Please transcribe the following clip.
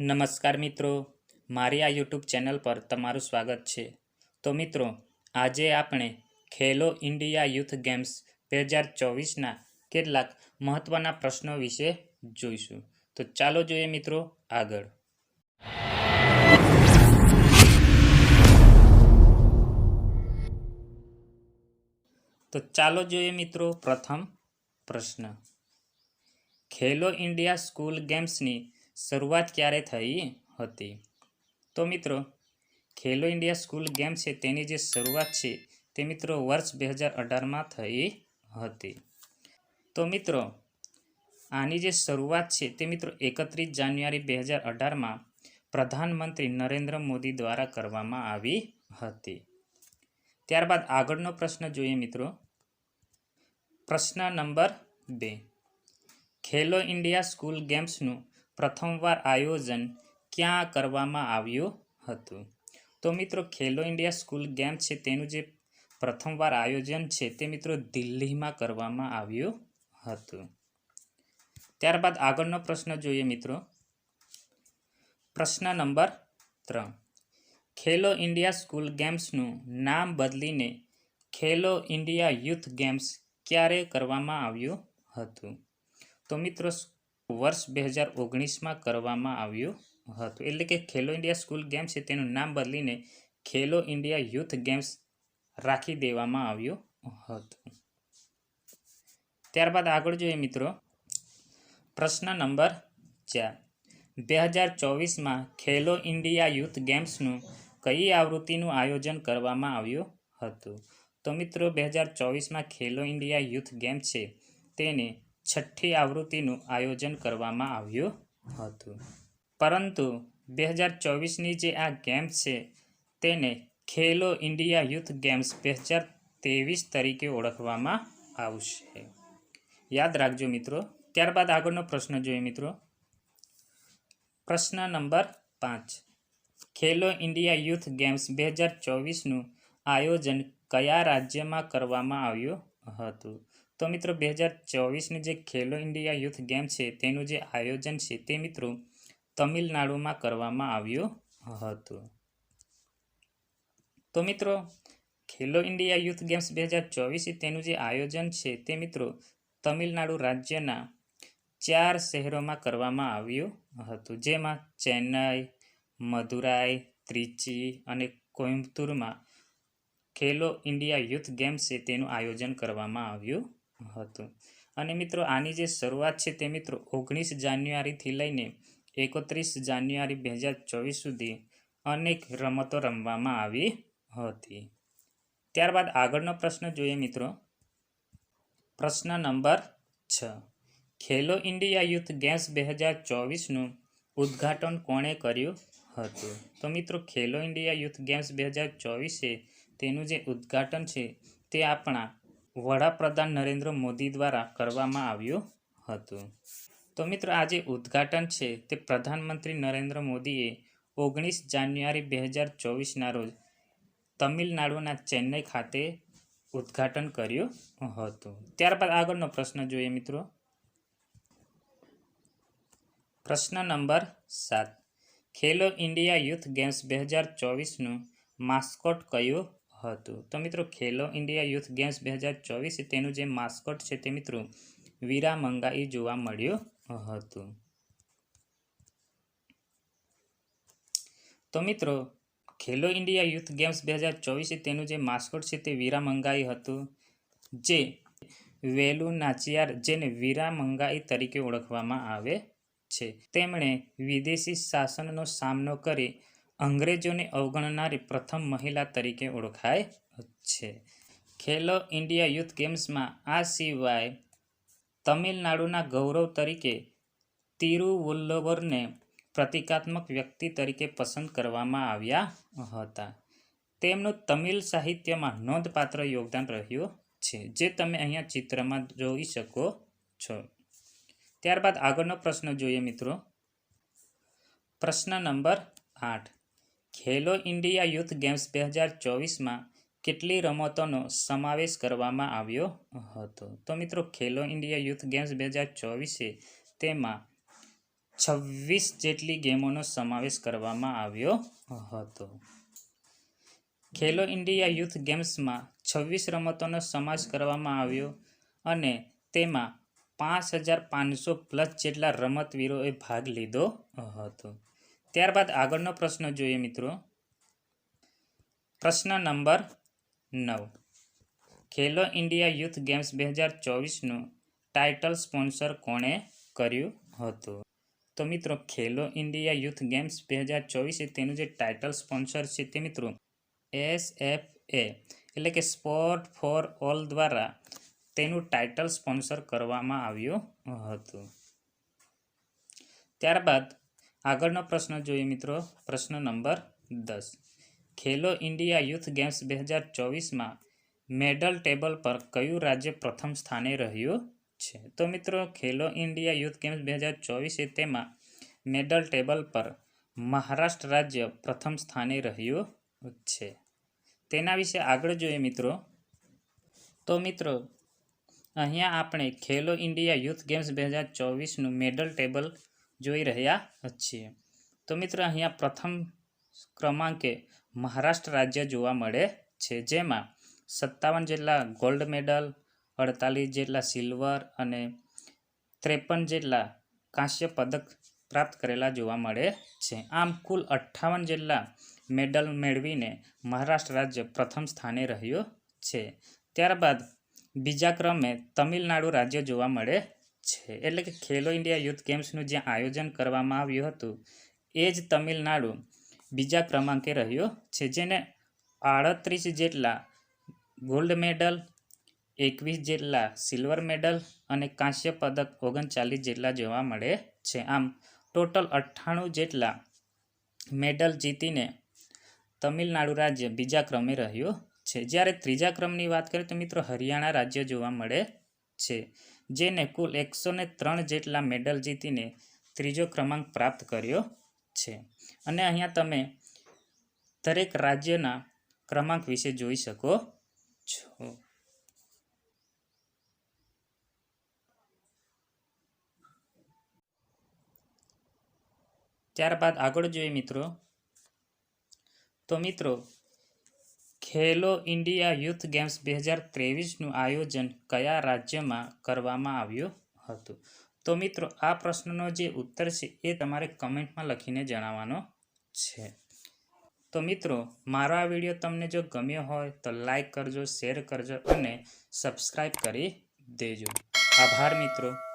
નમસ્કાર મિત્રો. મારી આ યુટ્યુબ ચેનલ પર તમારું સ્વાગત છે. તો મિત્રો, આજે આપણે ખેલો ઇન્ડિયા યુથ ગેમ્સ બે હજાર ચોવીસના કેટલાક મહત્ત્વના પ્રશ્નો વિશે જોઈશું. તો ચાલો જોઈએ મિત્રો આગળ. તો ચાલો જોઈએ મિત્રો પ્રથમ પ્રશ્ન. ખેલો ઇન્ડિયા સ્કૂલ ગેમ્સની શરૂઆત ક્યારે થઈ હતી? તો મિત્રો, ખેલો ઇન્ડિયા સ્કૂલ ગેમ છે તેની જે શરૂઆત છે તે મિત્રો વર્ષ બે હજાર અઢારમાં થઈ હતી. તો મિત્રો, આની જે શરૂઆત છે તે મિત્રો એકત્રીસ જાન્યુઆરી બે હજાર અઢારમાં પ્રધાનમંત્રી નરેન્દ્ર મોદી દ્વારા કરવામાં આવી હતી. ત્યારબાદ આગળનો પ્રશ્ન જોઈએ મિત્રો. પ્રશ્ન નંબર બે. ખેલો ઇન્ડિયા સ્કૂલ ગેમ્સનું પ્રથમવાર આયોજન ક્યાં કરવામાં આવ્યું હતું? તો મિત્રો, ખેલો ઇન્ડિયા સ્કૂલ ગેમ છે, તેનું જે પ્રથમવાર આયોજન છે, તે મિત્રો દિલ્હીમાં કરવામાં આવ્યું હતું. ત્યારબાદ આગળનો પ્રશ્ન જોઈએ મિત્રો. પ્રશ્ન નંબર ત્રણ. ખેલો ઇન્ડિયા સ્કૂલ ગેમ્સનું નામ બદલીને ખેલો ઇન્ડિયા યુથ ગેમ્સ ક્યારે કરવામાં આવ્યું હતું? તો મિત્રો વર્ષ બે હજાર ઓગણીસમાં કરવામાં આવ્યું હતું. એટલે કે ખેલો ઇન્ડિયા સ્કૂલ ગેમ્સ છે તેનું નામ બદલીને ખેલો ઇન્ડિયા યુથ ગેમ્સ રાખી દેવામાં આવ્યું હતું. ત્યારબાદ આગળ જોઈએ મિત્રો, પ્રશ્ન નંબર ચાર. બે હજાર ચોવીસમાં ખેલો ઇન્ડિયા યુથ ગેમ્સનું કઈ આવૃત્તિનું આયોજન કરવામાં આવ્યું હતું? તો મિત્રો, બે હજાર ચોવીસમાં ખેલો ઇન્ડિયા યુથ ગેમ્સ છે તેને છઠ્ઠી આવૃત્તિનું આયોજન કરવામાં આવ્યું હતું. પરંતુ બે હજાર ચોવીસની જે આ ગેમ્સ છે, તેને ખેલો ઇન્ડિયા યુથ ગેમ્સ બે હજાર ત્રેવીસ તરીકે ઓળખવામાં આવશે. યાદ રાખજો મિત્રો. ત્યારબાદ આગળનો પ્રશ્ન જોઈએ મિત્રો. પ્રશ્ન નંબર પાંચ. ખેલો ઇન્ડિયા યુથ ગેમ્સ બે હજાર ચોવીસનું આયોજન કયા રાજ્યમાં કરવામાં આવ્યું હતું? તો મિત્રો બે હજાર ચોવીસની જે ખેલો ઇન્ડિયા યુથ ગેમ છે, તેનું જે આયોજન છે તે મિત્રો તમિલનાડુમાં કરવામાં આવ્યું હતું. તો મિત્રો ખેલો ઇન્ડિયા યુથ ગેમ્સ બે હજાર ચોવીસ તેનું જે આયોજન છે તે મિત્રો તમિલનાડુ રાજ્યના ચાર શહેરોમાં કરવામાં આવ્યું હતું. જેમાં ચેન્નઈ, મદુરાઈ, ત્રિચી અને કોઇમ્બતુરમાં ખેલો ઇન્ડિયા યુથ ગેમ્સ છે તેનું આયોજન કરવામાં આવ્યું હતું. અને મિત્રો, આની જે શરૂઆત છે તે મિત્રો ઓગણીસ જાન્યુઆરીથી લઈને એકત્રીસ જાન્યુઆરી બે હજાર ચોવીસ સુધી અનેક રમતો રમવામાં આવી હતી. ત્યારબાદ આગળનો પ્રશ્ન જોઈએ મિત્રો. પ્રશ્ન નંબર છ. ખેલો ઇન્ડિયા યુથ ગેમ્સ બે હજાર ચોવીસનું ઉદ્ઘાટન કોણે કર્યું હતું? તો મિત્રો, ખેલો ઇન્ડિયા યુથ ગેમ્સ બે હજાર ચોવીસે તેનું જે ઉદ્ઘાટન છે તે આપણા વડાપ્રધાન નરેન્દ્ર મોદી દ્વારા કરવામાં આવ્યું હતું. તો મિત્રો આ જે ઉદ્ઘાટન છે તે પ્રધાનમંત્રી નરેન્દ્ર મોદીએ ઓગણીસ જાન્યુઆરી બે હજાર ચોવીસના રોજ તમિલનાડુના ચેન્નઈ ખાતે ઉદ્ઘાટન કર્યું હતું. ત્યારબાદ આગળનો પ્રશ્ન જોઈએ મિત્રો. પ્રશ્ન નંબર સાત. ખેલો ઇન્ડિયા યુથ ગેમ્સ બે હજાર ચોવીસનું માસ્કોટ કયું હતું. તો મિત્રો, ખેલો ઇન્ડિયા યુથ ગેમ્સ બે હજાર ચોવીસ તેનું જે માસ્કોટ છે તે મિત્રો, વીરા મંગાઈ જોવા મળ્યું હતું. તો મિત્રો, ખેલો ઇન્ડિયા યુથ ગેમ્સ બે હજાર ચોવીસ તેનું જે માસ્કોટ છે તે વીરા મંગાઈ હતું, જે વેલુ નાચિયાર જેને વીરા મંગાઈ તરીકે ઓળખવામાં આવે છે. તેમણે વિદેશી શાસનનો સામનો કરી અંગ્રેજોને અવગણનારી પ્રથમ મહિલા તરીકે ઓળખાય છે. ખેલો ઇન્ડિયા યુથ ગેમ્સમાં આ સિવાય તમિલનાડુના ગૌરવ તરીકે તિરુવલ્લવરને પ્રતિકાત્મક વ્યક્તિ તરીકે પસંદ કરવામાં આવ્યા હતા. તેમનું તમિલ સાહિત્યમાં નોંધપાત્ર યોગદાન રહ્યું છે, જે તમે અહીંયા ચિત્રમાં જોઈ શકો છો. ત્યારબાદ આગળનો પ્રશ્ન જોઈએ મિત્રો. પ્રશ્ન નંબર આઠ. ખેલો ઇન્ડિયા યુથ ગેમ્સ બે હજાર ચોવીસમાં કેટલી રમતોનો સમાવેશ કરવામાં આવ્યો હતો? તો મિત્રો, ખેલો ઇન્ડિયા યુથ ગેમ્સ બે હજાર ચોવીસે તેમાં છવ્વીસ જેટલી ગેમોનો સમાવેશ કરવામાં આવ્યો હતો. ખેલો ઇન્ડિયા યુથ ગેમ્સમાં છવ્વીસ રમતોનો સમાવેશ કરવામાં આવ્યો અને તેમાં પાંચ હજાર પાંચસો પ્લસ જેટલા રમતવીરોએ ભાગ લીધો હતો. ત્યારબાદ આગળનો પ્રશ્ન જોઈએ મિત્રો. પ્રશ્ન નંબર નવ. ખેલો ઇન્ડિયા યુથ ગેમ્સ બે હજાર ચોવીસનું ટાઇટલ સ્પોન્સર કોણે કર્યું હતું? તો મિત્રો, ખેલો ઇન્ડિયા યુથ ગેમ્સ બે હજાર ચોવીસ તેનું જે ટાઇટલ સ્પોન્સર છે તે મિત્રો, એસ એફ એ, એટલે કે સ્પોર્ટ ફોર ઓલ દ્વારા તેનું ટાઇટલ સ્પોન્સર કરવામાં આવ્યું હતું. ત્યારબાદ આગળનો પ્રશ્ન જોઈએ મિત્રો. પ્રશ્ન નંબર દસ. ખેલો ઇન્ડિયા યુથ ગેમ્સ બે હજાર ચોવીસમાં મેડલ ટેબલ પર કયું રાજ્ય પ્રથમ સ્થાને રહ્યું છે? તો મિત્રો, ખેલો ઇન્ડિયા યુથ ગેમ્સ બે હજાર ચોવીસે તેમાં મેડલ ટેબલ પર મહારાષ્ટ્ર રાજ્ય પ્રથમ સ્થાને રહ્યું છે. તેના વિશે આગળ જોઈએ મિત્રો. તો મિત્રો, અહીંયા આપણે ખેલો ઇન્ડિયા યુથ ગેમ્સ બે હજાર ચોવીસનું મેડલ ટેબલ જોઈ રહ્યા છીએ. તો મિત્રો, અહીંયા પ્રથમ ક્રમાંકે મહારાષ્ટ્ર રાજ્ય જોવા મળે છે, જેમાં સત્તાવન જેટલા ગોલ્ડ મેડલ, અડતાલીસ જેટલા સિલ્વર અને ત્રેપન જેટલા કાંસ્ય પદક પ્રાપ્ત કરેલા જોવા મળે છે. આમ, કુલ અઠ્ઠાવન જેટલા મેડલ મેળવીને મહારાષ્ટ્ર રાજ્ય પ્રથમ સ્થાને રહ્યું છે. ત્યારબાદ બીજા ક્રમે તમિલનાડુ રાજ્ય જોવા મળે છે. એટલે કે ખેલો ઇન્ડિયા યુથ ગેમ્સનું જે આયોજન કરવામાં આવ્યું હતું, એ જ તમિલનાડુ બીજા ક્રમાંકે રહ્યો છે, જેને આડત્રીસ જેટલા ગોલ્ડ મેડલ, એકવીસ જેટલા સિલ્વર મેડલ અને કાંસ્ય પદક ઓગણચાલીસ જેટલા જોવા મળે છે. આમ, ટોટલ અઠ્ઠાણું જેટલા મેડલ જીતીને તમિલનાડુ રાજ્ય બીજા ક્રમે રહ્યું છે. જ્યારે ત્રીજા ક્રમની વાત કરીએ તો મિત્રો, હરિયાણા રાજ્ય જોવા મળે છે. જેને કુલ એકસો ને ત્રણ જેટલા મેડલ જીતીને ત્રીજો ક્રમાંક પ્રાપ્ત કર્યો છે. અને અહીંયા તમે દરેક રાજ્યના ક્રમાંક વિશે જોઈ શકો છો. ત્યારબાદ આગળ જોઈએ મિત્રો. તો મિત્રો ખેલો ઇન્ડિયા યુથ ગેમ્સ બે હજાર ત્રેવીસનું આયોજન કયા રાજ્યમાં કરવામાં આવ્યું હતું? તો મિત્રો, આ પ્રશ્નનો જે ઉત્તર છે એ તમારે કમેન્ટમાં લખીને જણાવવાનો છે. તો મિત્રો, મારો આ વીડિયો તમને જો ગમ્યો હોય તો લાઈક કરજો, શેર કરજો અને સબસ્ક્રાઈબ કરી દેજો. આભાર મિત્રો.